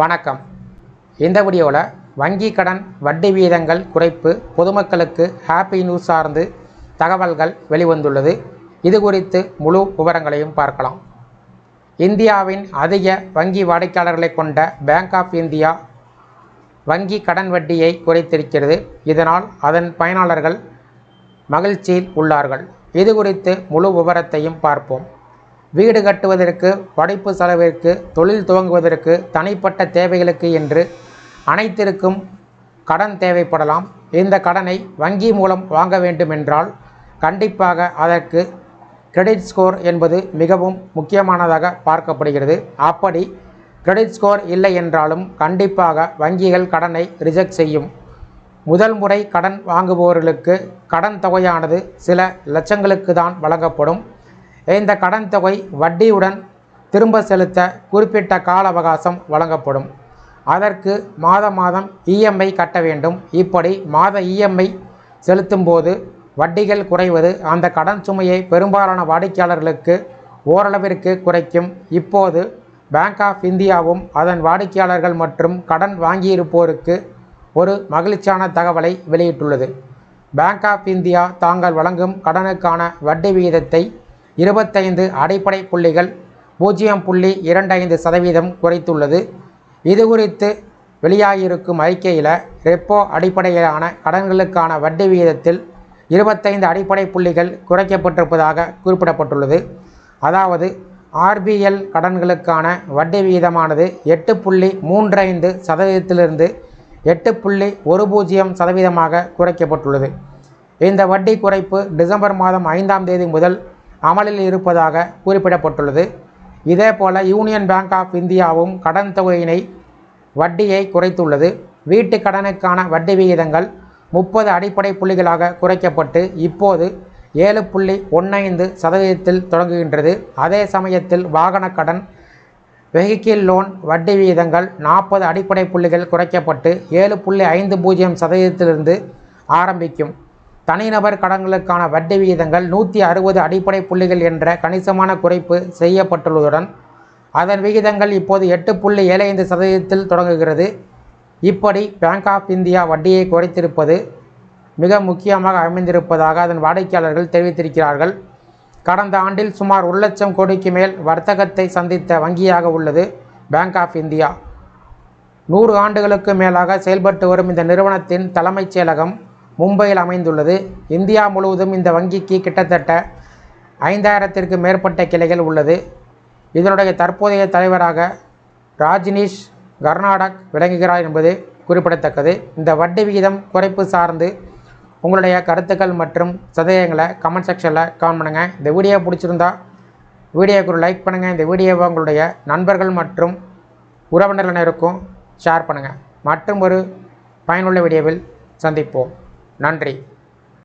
வணக்கம். இந்த வீடியோவில் வங்கி கடன் வட்டி வீதங்கள் குறைப்பு பொதுமக்களுக்கு ஹாப்பி நியூஸ் சார்ந்து தகவல்கள் வெளிவந்துள்ளது. இது குறித்து முழு விவரங்களையும் பார்க்கலாம். இந்தியாவின் அதிக வங்கி வாடிக்கையாளர்களை கொண்ட பேங்க் ஆஃப் இந்தியா வங்கி கடன் வட்டியை குறைத்திருக்கிறது. இதனால் அதன் பயனாளர்கள் மகிழ்ச்சியில் உள்ளார்கள். இது குறித்து முழு விவரத்தையும் பார்ப்போம். வீடு கட்டுவதற்கு படைப்பு செலவிற்கு தொழில் துவங்குவதற்கு தனிப்பட்ட தேவைகளுக்கு என்று அனைத்திற்கும் கடன் தேவைப்படலாம். இந்த கடனை வங்கி மூலம் வாங்க வேண்டுமென்றால் கண்டிப்பாக அதற்கு கிரெடிட் ஸ்கோர் என்பது மிகவும் முக்கியமானதாக பார்க்கப்படுகிறது. அப்படி கிரெடிட் ஸ்கோர் இல்லை என்றாலும் கண்டிப்பாக வங்கிகள் கடனை ரிஜெக்ட் செய்யும். முதல் முறை கடன் வாங்குபவர்களுக்கு கடன் தொகையானது சில லட்சங்களுக்கு தான் வழங்கப்படும். இந்த கடன் தொகை வட்டியுடன் திரும்ப செலுத்த குறிப்பிட்ட கால அவகாசம் வழங்கப்படும். அதற்கு மாத மாதம் இஎம்ஐ கட்ட வேண்டும். இப்படி மாத இஎம்ஐ செலுத்தும் போது வட்டிகள் குறைவது அந்த கடன் சுமையை பெரும்பாலான வாடிக்கையாளர்களுக்கு ஓரளவிற்கு குறைக்கும். இப்போது பேங்க் ஆஃப் இந்தியாவும் அதன் வாடிக்கையாளர்கள் மற்றும் கடன் வாங்கியிருப்போருக்கு ஒரு மகிழ்ச்சியான தகவலை வெளியிட்டுள்ளது. பேங்க் ஆஃப் இந்தியா தாங்கள் வழங்கும் கடனுக்கான வட்டி விகிதத்தை இருபத்தைந்து அடிப்படை புள்ளிகள் பூஜ்ஜியம் புள்ளி இரண்டைந்து சதவீதம் குறைத்துள்ளது. இது குறித்து வெளியாகியிருக்கும் அறிக்கையில் ரெப்போ அடிப்படையிலான கடன்களுக்கான வட்டி விகிதத்தில் இருபத்தைந்து அடிப்படை புள்ளிகள் குறைக்கப்பட்டிருப்பதாக குறிப்பிடப்பட்டுள்ளது. அதாவது ஆர்பிஎல் கடன்களுக்கான வட்டி விகிதமானது எட்டு புள்ளி மூன்று ஐந்து சதவீதத்திலிருந்து எட்டு புள்ளி ஒரு பூஜ்ஜியம் சதவீதமாக குறைக்கப்பட்டுள்ளது. இந்த வட்டி குறைப்பு டிசம்பர் மாதம் ஐந்தாம் தேதி முதல் அமலில் இருப்பதாக குறிப்பிடப்பட்டுள்ளது. இதேபோல யூனியன் பேங்க் ஆஃப் இந்தியாவும் கடன் தொகையினை வட்டியை குறைத்துள்ளது. வீட்டு கடனுக்கான வட்டி விகிதங்கள் முப்பது அடிப்படை புள்ளிகளாக குறைக்கப்பட்டு இப்போது ஏழு புள்ளி ஒன்னைந்து சதவீதத்தில் தொடங்குகின்றது. அதே சமயத்தில் வாகன கடன் வெஹிக்கிள் லோன் வட்டி விகிதங்கள் நாற்பது அடிப்படை புள்ளிகள் குறைக்கப்பட்டு ஏழு புள்ளி ஐந்து பூஜ்ஜியம் சதவீதத்திலிருந்து ஆரம்பிக்கும். தனிநபர் கடன்களுக்கான வட்டி விகிதங்கள் நூற்றி அறுபது அடிப்படை புள்ளிகள் என்ற கணிசமான குறைப்பு செய்யப்பட்டுள்ளதுடன் அதன் விகிதங்கள் இப்போது எட்டு புள்ளி ஏழு ஐந்து சதவீதத்தில் தொடங்குகிறது. இப்படி பேங்க் ஆஃப் இந்தியா வட்டியை குறைத்திருப்பது மிக முக்கியமாக அமைந்திருப்பதாக அதன் வாடிக்கையாளர்கள் தெரிவித்திருக்கிறார்கள். கடந்த ஆண்டில் சுமார் ஒரு லட்சம் கோடிக்கு மேல் வர்த்தகத்தை சந்தித்த வங்கியாக உள்ளது பேங்க் ஆஃப் இந்தியா நூறு ஆண்டுகளுக்கு மேலாக செயல்பட்டு வரும் இந்த நிறுவனத்தின் தலைமைச் செயலகம் மும்பையில் அமைந்துள்ளது. இந்தியா முழுவதும் இந்த வங்கிக்கு கிட்டத்தட்ட ஐந்தாயிரத்திற்கு மேற்பட்ட கிளைகள் உள்ளது. இதனுடைய தற்போதைய தலைவராக ராஜ்னீஷ் கர்நாடக் விளங்குகிறார் என்பது குறிப்பிடத்தக்கது. இந்த வட்டி விகிதம் குறைப்பு சார்ந்து உங்களுடைய கருத்துக்கள் மற்றும் சந்தேகங்களை கமெண்ட் செக்ஷனில் கமெண்ட் பண்ணுங்கள் இந்த வீடியோ பிடிச்சிருந்தா வீடியோக்கு ஒரு லைக் பண்ணுங்கள் இந்த வீடியோவை உங்களுடைய நண்பர்கள் மற்றும் உறவினர்களுக்கும் ஷேர் பண்ணுங்கள் மற்றும் ஒரு பயனுள்ள வீடியோவில் சந்திப்போம். நன்றி.